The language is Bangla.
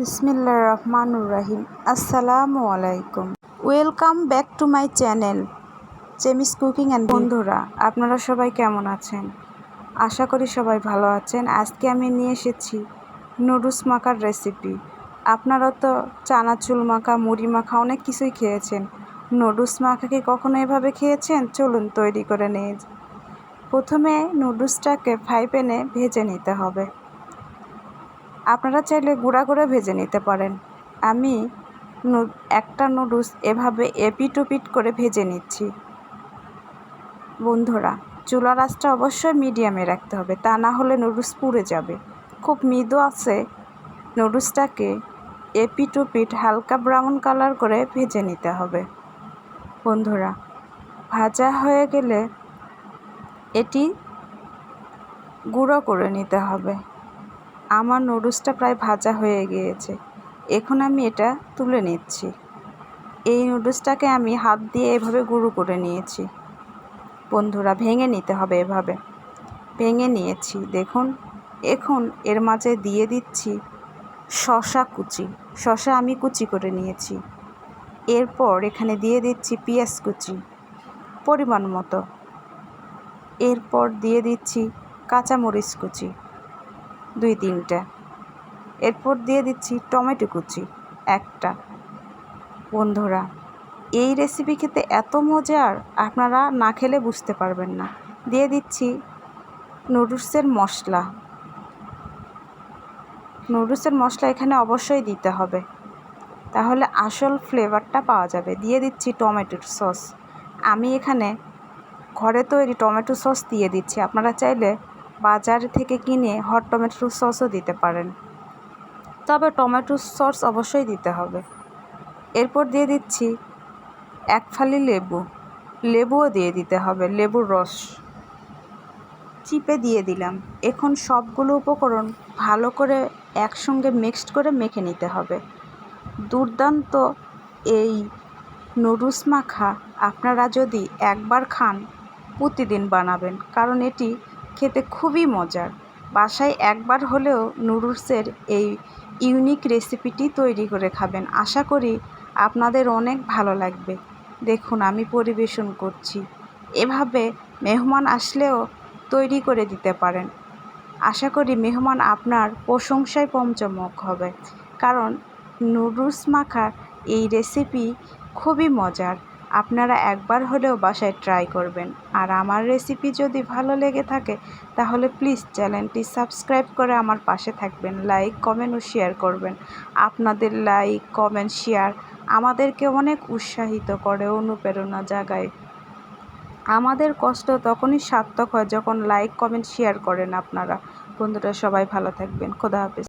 বিসমিল্লাহ রহমানুর রাহিম আসসালামু আলাইকুম। Welcome back to my channel, চেমিস cooking and বন্ধুরা, আপনারা সবাই কেমন আছেন? আশা করি সবাই ভালো আছেন। আজকে আমি নিয়ে এসেছি নুডলস মাখার রেসিপি। আপনারা তো চানাচুর মাখা, মুড়ি মাখা অনেক কিছুই খেয়েছেন। নুডলস মাখা কি কখনো এভাবে খেয়েছেন? চলুন তৈরি করে নিয়ে প্রথমে নুডলসটাকে ফ্রাই প্যানে ভেজে নিতে হবে। আপনারা চাইলে গুঁড়া করে ভেজে নিতে পারেন। আমি একটা নুডলস এভাবে এপিট করে ভেজে নিচ্ছি। বন্ধুরা, চুলার আঁচটা অবশ্যই মিডিয়ামে রাখতে হবে, তা না হলে নুডলস পুড়ে যাবে। খুব মৃদু আছে নুডলসটাকে এপিট পিট হালকা ব্রাউন কালার করে ভেজে নিতে হবে। বন্ধুরা, ভাজা হয়ে গেলে এটি গুঁড়ো করে নিতে হবে। আমার নুডলসটা প্রায় ভাজা হয়ে গিয়েছে। এখন আমি এটা তুলে নিচ্ছি। এই নুডলসটাকে আমি হাত দিয়ে এভাবে গুঁড়ো করে নিয়েছি। বন্ধুরা, ভেঙে নিতে হবে এভাবে। ভেঙে নিয়েছি, দেখুন। এখন এর মাঝে দিয়ে দিচ্ছি শশা কুচি। শশা আমি কুচি করে নিয়েছি। এরপর এখানে দিয়ে দিচ্ছি পেঁয়াজ কুচি, পরিমাণ মতো। এরপর দিয়ে দিচ্ছি কাঁচামরিচ কুচি। দুই তিনটা। এরপর দিয়ে দিচ্ছি টমেটো কুচি, একটা। বন্ধুরা, এই রেসিপি খেতে এত মজার, আপনারা না খেলে বুঝতে পারবেন না। দিয়ে দিচ্ছি নুডলসের মশলা। নুডলসের মশলা এখানে অবশ্যই দিতে হবে। তাহলে আসল ফ্লেভারটা পাওয়া যাবে। দিয়ে দিচ্ছি টমেটোর সস। আমি এখানে ঘরে তৈরি টমেটো সস দিয়ে দিচ্ছি। আপনারা চাইলে বাজার থেকে কিনে হট টমেটো সসও দিতে পারেন। তবে টমেটো সস অবশ্যই দিতে হবে। এরপর দিয়ে দিচ্ছি এক ফালি লেবু। লেবুও দিয়ে দিতে হবে, লেবুর রস। চিপে দিয়ে দিলাম। এখন সবগুলো উপকরণ ভালো করে একসঙ্গে মিক্সড করে মেখে নিতে হবে। দুর্দান্ত এই নুডলস মাখা আপনারা যদি একবার খান, প্রতিদিন বানাবেন, কারণ এটি খেতে খুবই মজার। বাসায় একবার হলেও নুডলসের এই ইউনিক রেসিপিটি তৈরি করে খাবেন। আশা করি আপনাদের অনেক ভালো লাগবে। দেখুন, আমি পরিবেশন করছি। এভাবে মেহমান আসলেও তৈরি করে দিতে পারেন। আশা করি মেহমান আপনার প্রশংসায় পঞ্চমুখ হবে। কারণ নুডলস মাখার এই রেসিপি খুবই মজার। আপনারা একবার হলেও বাসায় ট্রাই করবেন। আর আমার রেসিপি যদি ভালো লেগে থাকে, তাহলে প্লিজ চ্যানেলটি সাবস্ক্রাইব করে আমার পাশে থাকবেন লাইক কমেন্ট ও শেয়ার করবেন। আপনাদের লাইক কমেন্ট শেয়ার আমাদেরকে অনেক উৎসাহিত করে অনুপ্রেরণা জাগায়। আমাদের কষ্ট তখনই সার্থক হয় যখন লাইক কমেন্ট শেয়ার করেন আপনারা। বন্ধুরা, সবাই ভালো থাকবেন। খোদা হাফেজ।